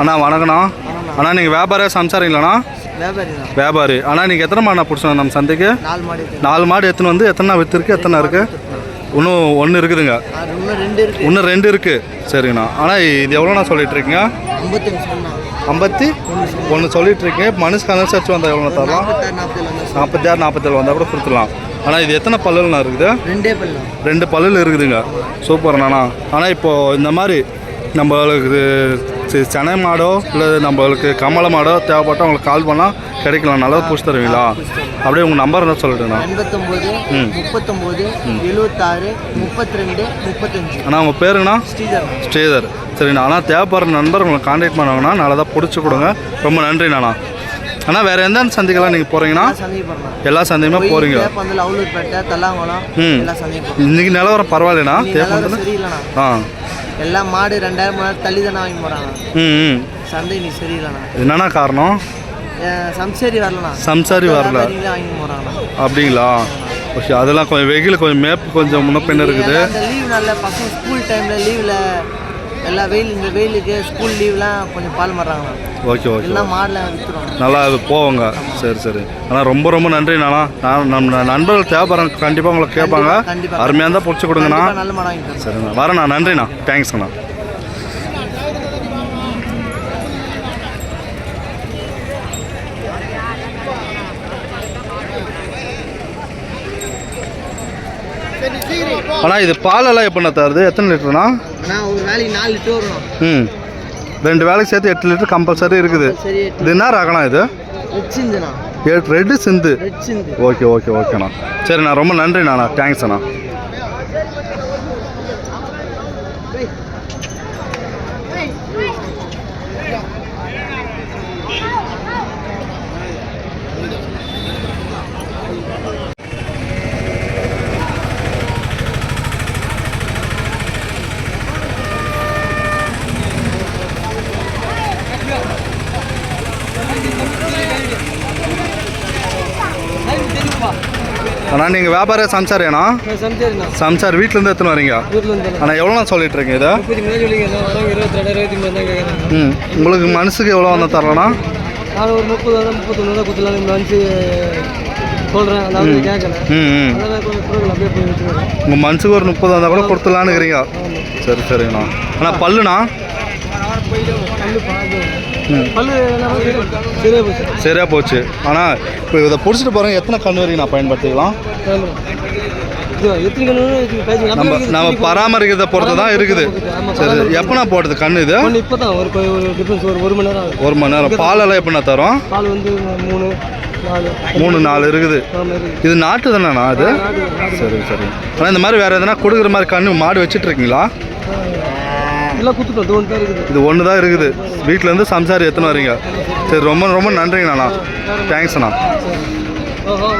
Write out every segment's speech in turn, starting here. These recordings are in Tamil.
அண்ணா வணக்கண்ணா அண்ணா நீங்கள் வியாபாரம் சம்சாரிங்களாண்ணா வியாபாரி. அண்ணா நீங்கள் எத்தனை மாடுண்ணா பிடிச்சோம் நம்ம சந்தைக்கு? நாலு மாடு மாடு எத்தனை வந்து எத்தனை விற்றுருக்கு எத்தனை இருக்குது இன்னும் ஒன்று இருக்குதுங்க. இன்னும் ரெண்டு இருக்குது சரிங்கண்ணா. ஆனால் இது எவ்வளோண்ணா சொல்லிட்டு இருக்கீங்க? ஐம்பத்தஞ்சு சொன்னா ஐம்பத்தி? ஒன்று சொல்லிட்டு இருக்கீங்க. மனுஷக்கு அனுசரிச்சு வந்தால் எவ்வளோ தரலாம்? நாற்பத்தி ஆறு நாற்பத்தேழு வந்தால் கூட கொடுத்துடலாம். ஆனால் இது எத்தனை பல்லுண்ணா இருக்குது? ரெண்டே பண்ணலாம் ரெண்டு பல்லுல இருக்குதுங்க. சூப்பர்ண்ணா ஆனால் இப்போது இந்த மாதிரி நம்மளுக்கு சி- சென்னை மாடோ இல்லை நம்மளுக்கு கமல மாடோ தேவைப்பட்டால் உங்களுக்கு கால் பண்ணால் கிடைக்கலாம். நல்லா பிடிச்சி தருவீங்களா? அப்படியே உங்கள் நம்பர் என்ன சொல்லிட்டுண்ணா எண்பத்தொம்போது முப்பத்தொம்போது எழுபத்தாறு முப்பத்தி ரெண்டு முப்பத்தஞ்சு. அண்ணா உங்கள் பேருங்கண்ணா ஸ்ரீதர் ஸ்ரீதர். சரிண்ணா. ஆனால் தேவைப்படுற நண்பர் உங்களை பண்ணாங்கன்னா நல்லா தான் பிடிச்சி கொடுங்க. ரொம்ப நன்றிண்ணா அண்ணா. வேறு எந்த சந்தைக்கெல்லாம் நீங்கள் போகிறீங்கன்னா எல்லா சந்தையுமே போகிறீங்க இன்றைக்கி நிலவரம் பரவாயில்லைண்ணா. ஆ. எல்லாம் மாடு ரெண்டாயிரம் நேரம் தள்ளி தானே வாங்கி போகிறாங்க ம் சந்தை நீ சரியில்லைண்ணா. என்னண்ணா காரணம்? சம்சேரி வரலண்ணா. சம்சாரி வரல. வாங்கி போகிறாங்கண்ணா அப்படிங்களா? ஓகே அதெல்லாம் கொஞ்சம் வெயில் கொஞ்சம் மேப்பு கொஞ்சம் முன்ன பின்ன இருக்குது லீவ் நல்ல பசங்க ஸ்கூல் டைமில் லீவில் எல்லா வெயில் இந்த வெயிலுக்கு ஸ்கூல் லீவ்லாம் கொஞ்சம் பால் மாறுறாங்கண்ணா ஓகே ஓகே எல்லாம் மாடெலாம் விற்றுருவாங்க நல்லா அது போவோங்க. சரி சரி. ஆனால் ரொம்ப ரொம்ப நன்றி நானா. நான் நம்ம நண்பர்கள் தேவைப்படுறாங்க கண்டிப்பாக உங்களை கேட்பாங்க. கண்டிப்பா. அருமையாக இருந்தால் பிடிச்சி கொடுங்கண்ணா. நல்ல மாடு வாங்கி தரேன் சரிண்ணா. வரேண்ணா. நன்றிண்ணா. தேங்க்ஸ்ண்ணா அண்ணா இது பாலெல்லாம் எப்படிண்ணா தருது? எத்தனை லிட்டருண்ணா? ஒரு வேலைக்கு நாலு லிட்டர் வரணும் ம். ரெண்டு வேலைக்கு சேர்த்து எட்டு லிட்டர் கம்பல்சரி இருக்குது. இது என்ன ரகண்ணா இது? ரெட் எட்டு red Sindhu. Sindhu. Okay okay ஓகேண்ணா. சரிண்ணா ரொம்ப நன்றிண்ணா தேங்க்ஸ் அண்ணா அண்ணா நீங்கள் வியாபார சம்சேரிண்ணா. சம்சார் வீட்டிலேருந்து எத்தனை வரீங்க? வந்து அண்ணா எவ்வளோ சொல்லிட்டு இருக்கீங்க இதை? ம். உங்களுக்கு மனசுக்கு எவ்வளோ வந்தால் தரலண்ணா நான் ஒரு முப்பது தான் முப்பத்தொன்று தான் இந்த வந்து சொல்கிறேன் அதாவது கேட்கல ம் உங்கள் மனசுக்கு ஒரு முப்பது வந்தால் கூட கொடுத்துலான்னு இருக்கிறீங்க சரி சரிங்கண்ணா. அண்ணா பல்லுண்ணா? சரியாக சரியா போச்சு. ஆனால் இப்போ இதை பிடிச்சிட்டு போகிறேன் எத்தனை கண் வரைக்கும் நான் பயன்படுத்திக்கலாம்? நம்ம நம்ம பராமரிக்கிறத பொறுத்து தான் இருக்குது. சரி எப்போண்ணா போடுறது கண் இது? இப்போ தான் ஒரு ஒரு மணி நேரம். ஆகுது ஒரு மணி நேரம் பாலெல்லாம் எப்படிண்ணா தரும்? பால் வந்து மூணு மூணு நாலு இருக்குது. இது நாட்டு தானேண்ணா அது? சரி சரி. ஆனால் இந்த மாதிரி வேறு எதனா கொடுக்குற மாதிரி கண்ணு மாடு வச்சிட்டு இருக்கீங்களா? எல்லாம் குத்துட்டோம் இது ஒன்று தான் இருக்குது. இது ஒன்று தான் இருக்குது வீட்டிலேருந்து சம்சாரி எத்தனை வரீங்க? சரி ரொம்ப ரொம்ப நன்றிங்கண்ணா தேங்க்ஸ் அண்ணா. ஓஹோ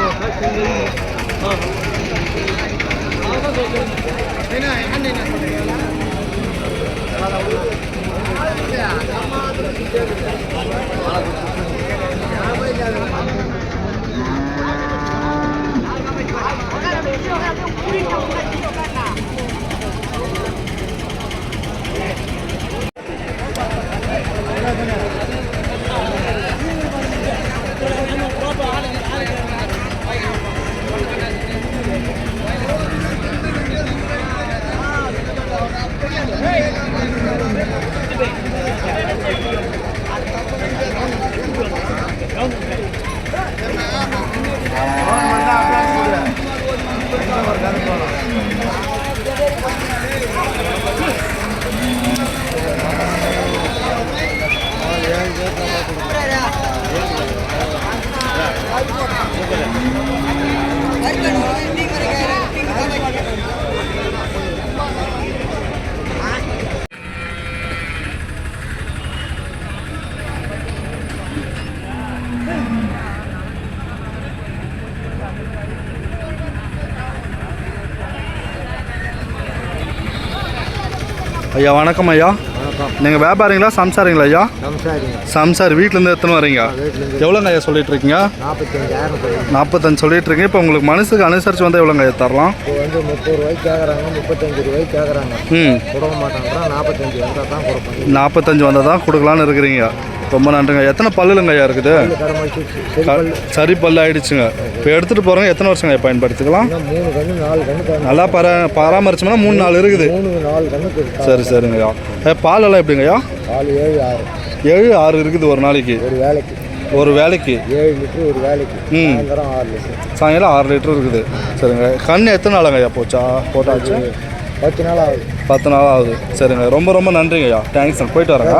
ஐயா வணக்கம் ஐயா. நீங்கள் வியாபாரிங்களா சம்சாரிங்களா ஐயா? சம்சாரி. வீட்டிலேருந்து எத்தனை வரீங்க? எவ்வளோங்க ஐயா சொல்லிட்டு இருக்கீங்க நாற்பத்தஞ்சு சொல்லிட்டு இருக்கீங்க இப்போ உங்களுக்கு மனசுக்கு அனுசரித்து வந்தால் எவ்வளோங்க ஐயா தரலாம்? வந்து முப்பது ரூபாய்க்கு கேட்குறாங்க முப்பத்தஞ்சு ரூபாய்க்கு கேட்குறாங்க ம். கொடுக்க மாட்டேங்கிறான் நாற்பத்தஞ்சு வந்தால் தான் கொடுப்பேன் நாற்பத்தஞ்சு வந்தால் தான் கொடுக்கலான்னு இருக்கிறீங்க. ரொம்ப நன்றிங்க. எத்தனை பல்லுங்க ஐயா இருக்குது? சரி பல்லு. ஆயிடுச்சுங்க. இப்போ எடுத்துகிட்டு போகிறவங்க எத்தனை வருஷங்க ஐயா பயன்படுத்திக்கலாம்? நல்லா பரா பராமரிச்சோம்னா மூணு நாள் இருக்குது. சரி சரிங்கய்யா ஐயா. பாலெல்லாம் எப்படிங்கய்யா ஏழு ஆறு. இருக்குது ஒரு நாளைக்கு. ஒரு வேலைக்கு ஒரு வேலைக்கு ஏழு லிட்டரு ஒரு வேலைக்கு ம். சாயந்தரம் ஆறு லிட்டரு. சாயங்காலம் ஆறு லிட்டர் இருக்குது. சரிங்க. கண் எத்தனை நாளுங்க ஐயா போச்சா? போட்டாச்சு? பத்து நாள் ஆகுது. பத்து நாள் ஆகுது. சரிங்க. ரொம்ப ரொம்ப நன்றிங்க ஐயா. தேங்க்ஸ். போயிட்டு வரேங்க.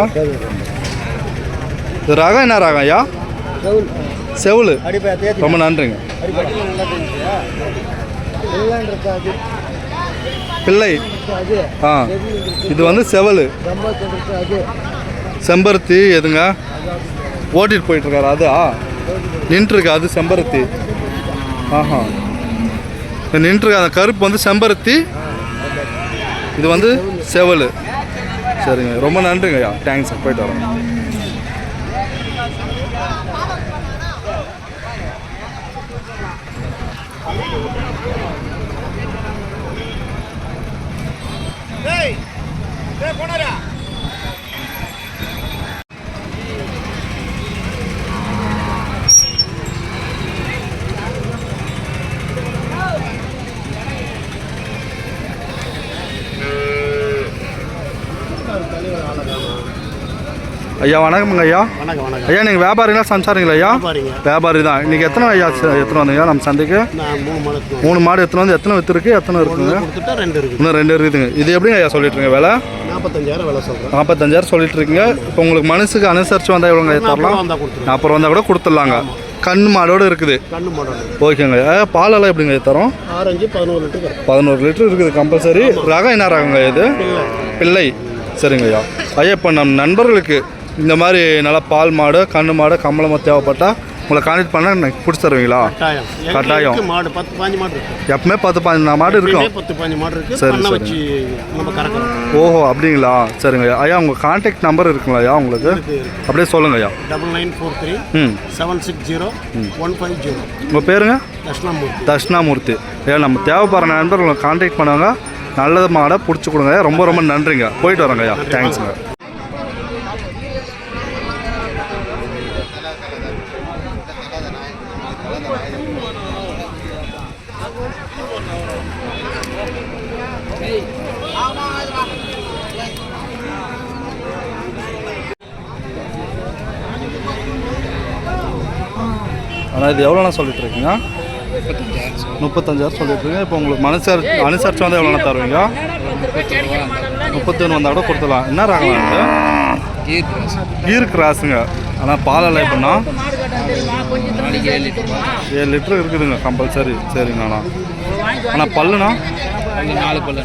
இது ரகம் என்ன ரகம் ஐயா? செவுல். ரொம்ப நன்றிங்க. பிள்ளை. ஆ. இது வந்து செவலு. செம்பருத்தி எதுங்க? ஓட்டிட்டு அதா நின்றுருக்கு அது செம்பருத்தி. ஆஹா. நின்றுருக்கு அந்த கருப்பு வந்து செம்பருத்தி. இது வந்து செவலு. சரிங்க ரொம்ப நன்றிங்க ஐயா. தேங்க்ஸ் போயிட்டு வரேன். ஐயா வணக்கமுங்க ஐயா. வணக்கம் வணக்கம். ஐயா நீங்கள் வியாபாரிங்களா சம்சாரிங்களா ஐயா? வியாபாரி தான். இன்னைக்கு எத்தனை ஐயா எத்தனை வந்தீங்க நம்ம சந்தைக்கு? மூணு மாடு எத்தனை வந்து எத்தனை வித்துருக்கு எத்தனை இருக்குங்க? இன்னும் ரெண்டு இருக்குதுங்க. இது எப்படிங்க ஐயா சொல்லிட்டு இருக்கீங்க விலை? நாற்பத்தஞ்சாயிரம் விலை சொல்கிறேன் நாற்பத்தஞ்சாயிரம் சொல்லிட்டு இருக்கீங்க. இப்போ உங்களுக்கு மனசுக்கு அனுசரித்து வந்தால் எவ்வளோங்க தரலாம்? அப்புறம் வந்தால் கூட கொடுத்துடலாங்க. கண் மாடோடு இருக்குது. கண்ணு மாடல் ஓகேங்க பாலெல்லாம் எப்படிங்க தரோம்? ஆரஞ்சு பதினோரு லிட்டர் பதினோரு லிட்டர் இருக்குது கம்பல்சரி. ரகம் என்ன ரகங்க இது? பிள்ளை. சரிங்க ஐயா. ஐயா இப்போ நம் நண்பர்களுக்கு இந்த மாதிரி நல்லா பால் மாடு கண்ணு மாடு கம்பளமாக தேவைப்பட்டால் உங்களை கான்டெக்ட் பண்ணால் பிடிச்சி தருவீங்களா? கட்டாயம். மாடு? பத்து பாஞ்சு மாடு எப்பவுமே பத்து பதினஞ்சு மாடு இருக்கும். பத்து பாஞ்சு மாடு இருக்கு. சரி. வச்சு ஓஹோ அப்படிங்களா? சரிங்க. ஐயா ஐயா உங்கள் கான்டாக்ட் நம்பர் இருக்குங்களா ஐயா உங்களுக்கு? அப்படியே சொல்லுங்க ஐயா. டபுள் நைன் ஃபோர் த்ரீ ம். Seven six zero one five zero. உங்கள் பேருங்க? தட்சிணாமூர்த்தி. தட்சிணாமூர்த்தி. ஐயா நம்ம தேவைப்படுற நண்பர் உங்களை கான்டாக்ட் பண்ணுவாங்க. நல்லது மாடை பிடிச்சி கொடுங்க ஐயா. ரொம்ப ரொம்ப நன்றிங்க. போயிட்டு வரேங்க ஐயா. தேங்க்ஸுங்க ஆனால் இது எவ்வளோண்ணா சொல்லிட்டு இருக்கீங்க முப்பத்தஞ்சாயிரம் சொல்லிட்டு இருக்கீங்க இப்போ உங்களுக்கு மனசரி அனுசரிச்சு வந்து எவ்வளோண்ணா தருவீங்க? முப்பத்தி ஒன்று வந்தால் கூட கொடுத்துடலாம். என்ன ராகலாம் இது? கீர் கிராஸுங்க. ஆனால் பாலெல்லாம் எப்படின்னா ஏழு லிட்டர் இருக்குதுங்க கம்பல்சரி. சரிங்கண்ணா ஆனால் பல்லுண்ணா? நாலு பல்லு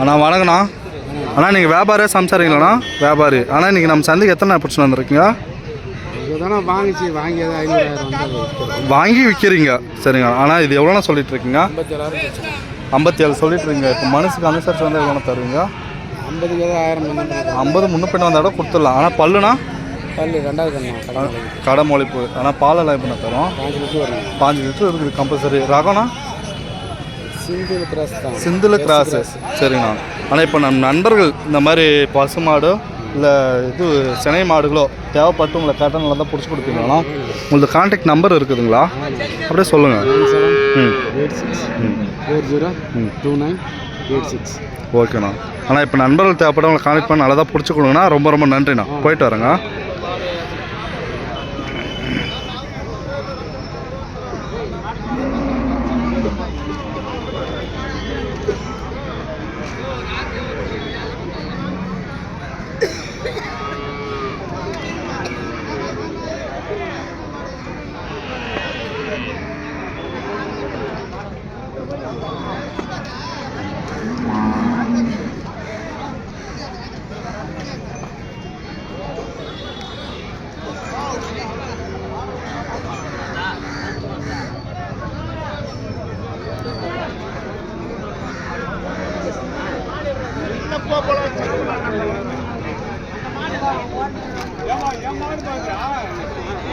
அண்ணா வணக்கண்ணா அண்ணா நீங்கள் வியாபாரியா சம்சாரிங்களாண்ணா வியாபாரி. ஆனால் இன்றைக்கி நம்ம சந்தைக்கு எத்தனை பிடிச்சிட்டு வந்திருக்கீங்க? வாங்கிச்சு. வாங்கி வாங்கி விற்கிறீங்க சரிங்க. ஆனால் இது எவ்வளோண்ணா சொல்லிட்டு இருக்கீங்க ஐம்பத்தி ஏழு சொல்லிட்டு இருக்கீங்க இப்போ மனசுக்கு அனுசரிச்சு வந்து எவ்வளோ தருவீங்க? ஐம்பதுக்கு ஆயிரம் ஐம்பது. முன்ன பின்ன வந்தால் கூட கொடுத்துடலாம். ஆனால் பல்லுனா பல்லு ரெண்டாவது கண்ணா கடை மொழிப்பு. ஆனால் பாலெல்லாம் எப்படி தரும்? பாஞ்சு லிட்டர் வரும் பாஞ்சு லிட்டர் இருக்குது. கம்பல்சரி. ரகம்னா சிந்தில் கிராஸு சரிங்கண்ணா ஆனால் இப்போ நம்ம நண்பர்கள் இந்த மாதிரி பசு மாடோ இல்லை இது சினை மாடுகளோ தேவைப்பட்டு உங்களை கேட்டால் நல்லா தான் பிடிச்சி கொடுப்பீங்களா உங்களுக்கு கான்டாக்ட் நம்பர் இருக்குதுங்களா? அப்படியே சொல்லுங்கள் ம். எயிட் சிக்ஸ் ம். ஃபோர் ஜீரோ ம். Two nine eight six. ஓகேண்ணா. ஆனால் இப்போ நண்பர்கள் தேவைப்பட்டவங்களை கான்டெக்ட் பண்ணி நல்லதாக பிடிச்சி கொடுங்கண்ணா. ரொம்ப ரொம்ப நன்றிண்ணா. போயிட்டு வரேங்க.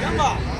Jump up!